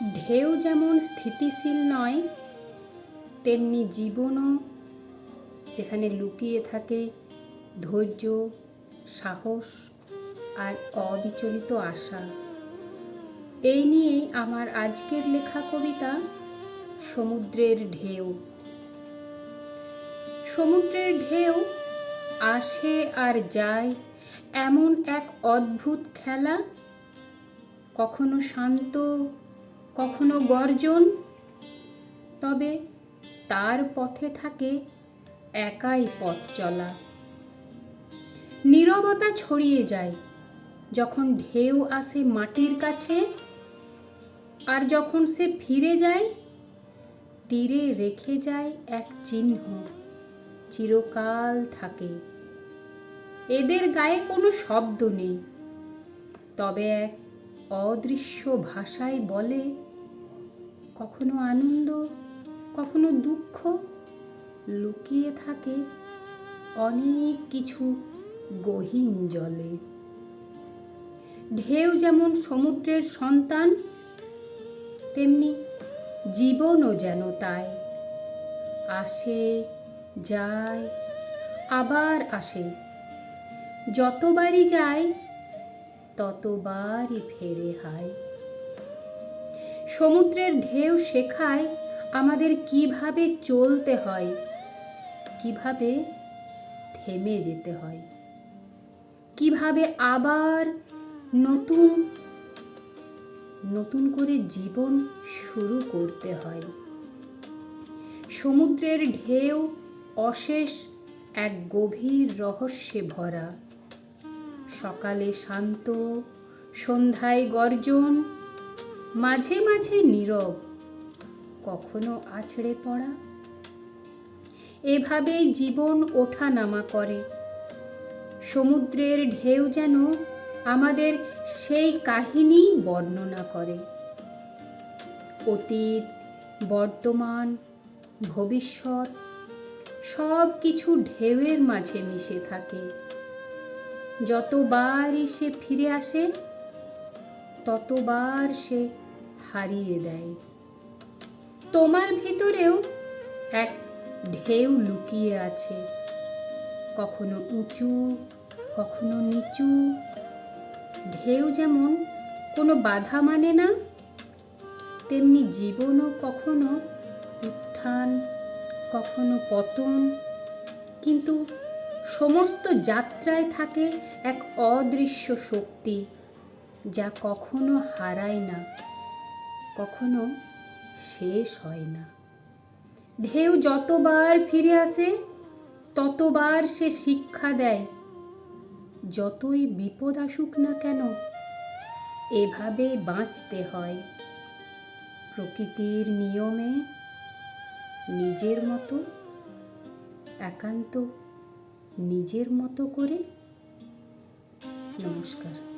ঢেউ যেমন স্থিতিশীল নয়, তেমনি জীবনও যেখানে লুকিয়ে থাকে ধৈর্য, সাহস আর অবিচলিত আশা। এই নিয়ে আমার আজকের লেখা কবিতা সমুদ্রের ঢেউ। সমুদ্রের ঢেউ আসে আর যায় এমন এক অদ্ভুত খেলা, কখনো শান্ত কখনো গর্জন, তবে তার পথে থাকে একাই পথ চলা। নীরবতা ছড়িয়ে যায় যখন ঢেউ আসে মাটির কাছে, আর যখন সে ফিরে যায়, তীরে রেখে যায় এক চিহ্ন, চিরকাল থাকে। এদের গায়ে কোনো শব্দ নেই, তবে এক অদৃশ্য ভাষায় বলে কখনো আনন্দ, কখনো দুঃখ লুকিয়ে থাকে অনেক কিছু গহীন জলে। ঢেউ যেমন সমুদ্রের সন্তান, তেমনি জীবনও যেন তাই। আসে, যায়, আবার আসে। যতবারই যায়, ততবারই ফেরে হায়। সমুদ্রের ঢেউ শেখায় আমাদের কীভাবে চলতে হয়, কীভাবে থেমে যেতে হয়, কীভাবে আবার নতুন নতুন করে জীবন শুরু করতে হয়। সমুদ্রের ঢেউ অশেষ এক গভীর রহস্যে ভরা। সকালে শান্ত, সন্ধ্যায় গর্জন মাঝে মাঝে নীরব, কখনো আছড়ে পড়া। এভাবেই জীবন ওঠা নামা করে। সমুদ্রের ঢেউ যেন আমাদের সেই কাহিনী বর্ণনা করে। অতীত, বর্তমান, ভবিষ্যৎ সব কিছু ঢেউয়ের মাঝে মিশে থাকে। যতবারই সে ফিরে আসে, ততবার সে হারিয়ে দেয়। তোমার ভিতরেও এক ঢেউ লুকিয়ে আছে। কখনো উঁচু, কখনো নিচু। ঢেউ যেমন কোনো বাধা মানে না, তেমনি জীবনও কখনো উত্থান, কখনো পতন। কিন্তু সমস্ত যাত্রায় থাকে এক অদৃশ্য শক্তি যা কখনো হারায় না। কখনো শেষ হয় না। ঢেউ যতবার ফিরে আসে, ততবার সে শিক্ষা দেয়, যতই বিপদ আসুক না কেন, এভাবে বাঁচতে হয়। প্রকৃতির নিয়মে নিজের মতো, একান্ত নিজের মতো করে। নমস্কার।